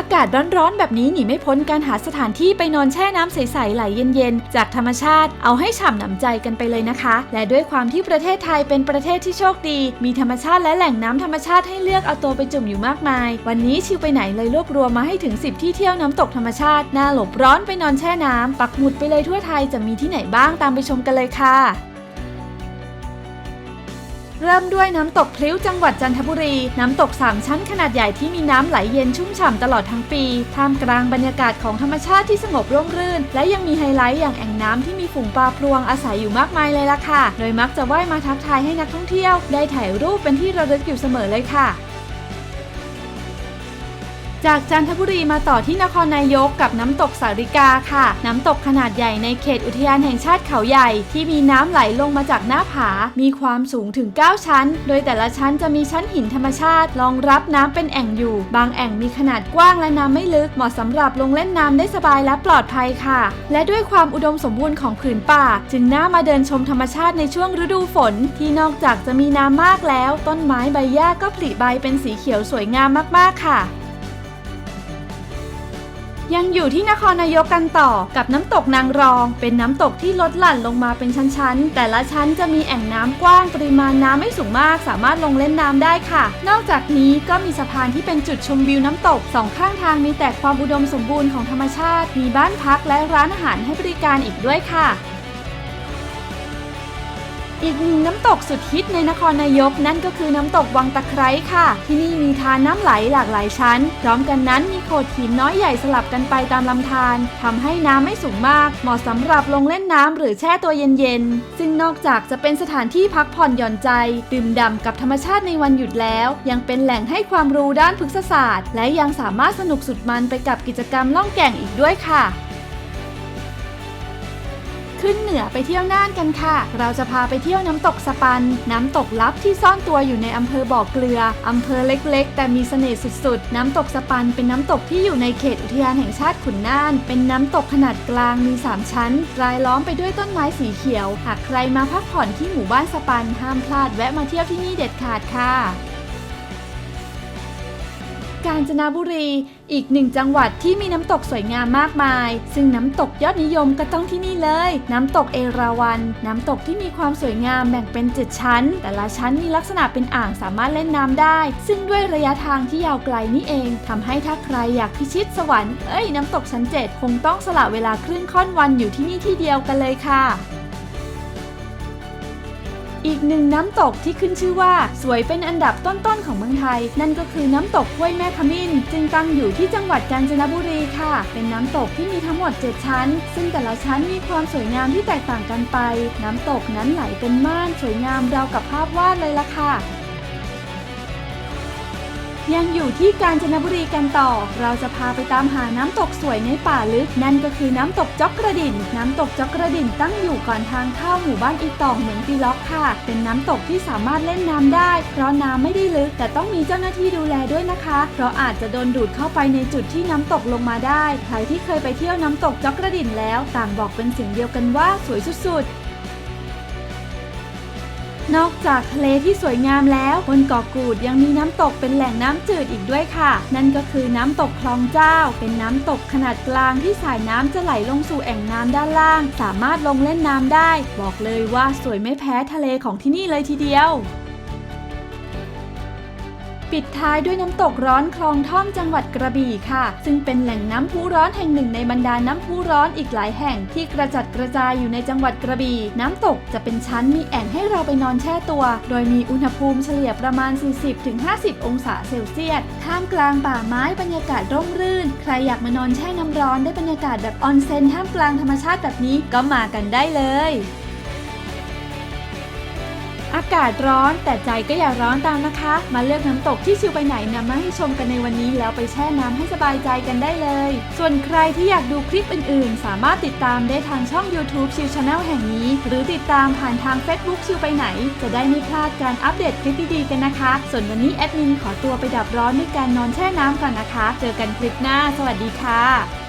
อากาศร้อนๆแบบนี้หนีไม่พ้นการหาสถานที่ไปนอนแช่น้ำใสๆไหลเย็นๆ จากธรรมชาติเอาให้ฉ่ำหนำใจกันไปเลยนะคะ และด้วยความที่ประเทศไทยเป็นประเทศที่โชคดี มีธรรมชาติและแหล่งน้ำธรรมชาติให้เลือกเอาตัวไปจุ่มอยู่มากมาย วันนี้ชิวไปไหนเลยรวบรวมมาให้ถึง 10 ที่เที่ยวน้ำตกธรรมชาติน่าหลบร้อนไปนอนแช่น้ำปักหมุดไปเลยทั่วไทยจะมีที่ไหนบ้างตามไปชมกันเลยค่ะ เริ่มด้วยน้ำตกพลิ้วจังหวัดจันทบุรี น้ำตก 3 ชั้นขนาดใหญ่ที่มีน้ำไหลเย็นชุ่มฉ่ำตลอดทั้งปี ท่ามกลางบรรยากาศของธรรมชาติที่สงบร่มรื่น และยังมีไฮไลท์อย่างแอ่งน้ำที่มีฝูงปลาพลวงอาศัยอยู่มากมายเลยล่ะค่ะ โดยมักจะว่ายมาทักทายให้นักท่องเที่ยว ได้ถ่ายรูปเป็นที่ระลึกอยู่เสมอเลยค่ะ จากจันทบุรีมาต่อที่นครนายกกับน้ำตกสาริกาค่ะ น้ำตกขนาดใหญ่ในเขตอุทยานแห่งชาติเขาใหญ่ ที่มีน้ำไหลลงมาจากหน้าผา มีความสูงถึง 9 ชั้น โดยแต่ละชั้นจะมีชั้นหินธรรมชาติ รองรับน้ำเป็นแอ่งอยู่ บางแอ่งมีขนาดกว้างและน้ำไม่ลึก เหมาะสำหรับลงเล่นน้ำได้สบายและปลอดภัยค่ะ และด้วยความอุดมสมบูรณ์ของผืนป่า จึงน่ามาเดินชมธรรมชาติในช่วงฤดูฝน ที่นอกจากจะมีน้ำมากแล้ว ต้นไม้ใบหญ้าก็ผลิใบเป็นสีเขียวสวยงามมากๆค่ะ ยังอยู่ที่นครนายกกันต่อกับน้ำตกนางรอง เป็นน้ำตกที่ลดหลั่นลงมาเป็นชั้นๆ แต่ละชั้นจะมีแอ่งน้ำกว้างปริมาณน้ำไม่สูงมาก สามารถลงเล่นน้ำได้ค่ะ นอกจากนี้ก็มีสะพานที่เป็นจุดชมวิวน้ำตกสองข้างทางมีแต่ความอุดมสมบูรณ์ของธรรมชาติ มีบ้านพักและร้านอาหารให้บริการอีกด้วยค่ะ อีกหนึ่งน้ำตกสุดฮิตในนครนายกนั่นก็คือน้ำตกวังตะไคร้ค่ะ ที่นี่มีทานน้ำไหลหลากหลายชั้น พร้อมกันนั้นมีโขดหินน้อยใหญ่สลับกันไปตามลำธารทำให้น้ำไม่สูงมาก เหมาะสำหรับลงเล่นน้ำหรือแช่ตัวเย็นๆ ซึ่งนอกจากจะเป็นสถานที่พักผ่อนหย่อนใจ ดื่มด่ำกับธรรมชาติในวันหยุดแล้ว ยังเป็นแหล่งให้ความรู้ด้านพฤกษศาสตร์ และยังสามารถสนุกสุดมันไปกับกิจกรรมล่องแก่งอีกด้วยค่ะ ขึ้นเหนือไปเที่ยวน่านกันค่ะ เราจะพาไปเที่ยวน้ำตกสปัน น้ำตกลับที่ซ่อนตัวอยู่ในอำเภอบ่อเกลืออำเภอเล็กๆ แต่มีเสน่ห์สุดๆ น้ำตกสปันเป็นน้ำตกที่อยู่ในเขตอุทยานแห่งชาติขุนน่าน เป็นน้ำตกขนาดกลางมี 3 ชั้น รายล้อมไปด้วยต้นไม้สีเขียว หากใครมาพักผ่อนที่หมู่บ้านสปันห้ามพลาดแวะมาเที่ยวที่นี่เด็ดขาดค่ะ กาญจนบุรี อีกหนึ่งจังหวัดที่มีน้ำตกสวยงามมากมาย ซึ่งน้ำตกยอดนิยมก็ต้องที่นี่เลย น้ำตกเอราวัณน้ำตกที่มีความสวยงามแบ่งเป็น 7 ชั้น แต่ละชั้นมีลักษณะเป็นอ่างสามารถเล่นน้ำได้ ซึ่งด้วยระยะทางที่ยาวไกลนี่เองทำให้ถ้าใครอยากพิชิตสวรรค์เอ้ยน้ำตกชั้น 7 คงต้องสละเวลาครึ่งค่อนวันอยู่ที่นี่ที่เดียวกันเลยค่ะ อีกหนึ่งน้ำตกที่ขึ้นชื่อว่า สวยเป็นอันดับต้นๆของเมืองไทย นั่นก็คือน้ำตกห้วยแม่ขมิ้น จึงตั้งอยู่ที่จังหวัดกาญจนบุรีค่ะ เป็นน้ำตกที่มีทั้งหมด 7 ชั้น ซึ่งแต่ละชั้นมีความสวยงามที่แตกต่างกันไป น้ำตกนั้นไหลเป็นม่านสวยงามราวกับภาพวาดเลยล่ะค่ะ ยังอยู่ที่กาญจนบุรีกันต่อ เราจะพาไปตามหาน้ำตกสวยในป่าลึก นั่นก็คือน้ำตกจอกกระดิน น้ำตกจอกกระดินตั้งอยู่ก่อนทางเข้าหมู่บ้านอีตองเหมืองปีล็อกค่ะ เป็นน้ำตกที่สามารถเล่นน้ำได้ เพราะน้ำไม่ได้ลึก แต่ต้องมีเจ้าหน้าที่ดูแลด้วยนะคะ เพราะอาจจะโดนดูดเข้าไปในจุดที่น้ำตกลงมาได้ ใครที่เคยไปเที่ยวน้ำตกจอกกระดินแล้ว ต่างบอกเป็นเสียงเดียวกันว่าสวยสุดๆ นอกจากทะเลที่สวยงามแล้ว บนเกาะกูดยังมีน้ำตกเป็นแหล่งน้ำจืดอีกด้วยค่ะ นั่นก็คือน้ำตกคลองเจ้า เป็นน้ำตกขนาดกลางที่สายน้ำจะไหลลงสู่แอ่งน้ำด้านล่าง สามารถลงเล่นน้ำได้ บอกเลยว่าสวยไม่แพ้ทะเลของที่นี่เลยทีเดียว ปิดท้ายด้วยน้ำตกร้อนคลองท่อมจังหวัดกระบี่ค่ะ ซึ่งเป็นแหล่งน้ำพุร้อนแห่งหนึ่งในบรรดาน้ำพุร้อนอีกหลายแห่งที่กระจัดกระจายอยู่ในจังหวัดกระบี่ น้ำตกจะเป็นชั้นมีแอ่งให้เราไปนอนแช่ตัว โดยมีอุณหภูมิเฉลี่ยประมาณ 40-50 องศาเซลเซียสท่ามกลางป่าไม้บรรยากาศร่มรื่น ใครอยากมานอนแช่น้ำร้อนได้บรรยากาศแบบออนเซ็นท่ามกลางธรรมชาติแบบนี้ก็มากันได้เลย อากาศร้อนแต่ใจก็อย่าร้อนตามนะคะ มาเลือกน้ำตกที่ชิวไปไหนนำมาให้ชมกันในวันนี้แล้วไปแช่น้ำให้สบายใจกันได้เลย ส่วนใครที่อยากดูคลิปอื่นๆ สามารถติดตามได้ทางช่อง YouTube ชิวชาแนลแห่งนี้ หรือติดตามผ่านทาง Facebook ชิวไปไหน จะได้ไม่พลาดการอัปเดตคลิปดีๆกันนะคะ ส่วนวันนี้แอดมินขอตัวไปดับร้อนด้วยการนอนแช่น้ำก่อนนะคะ เจอกันคลิปหน้า สวัสดีค่ะ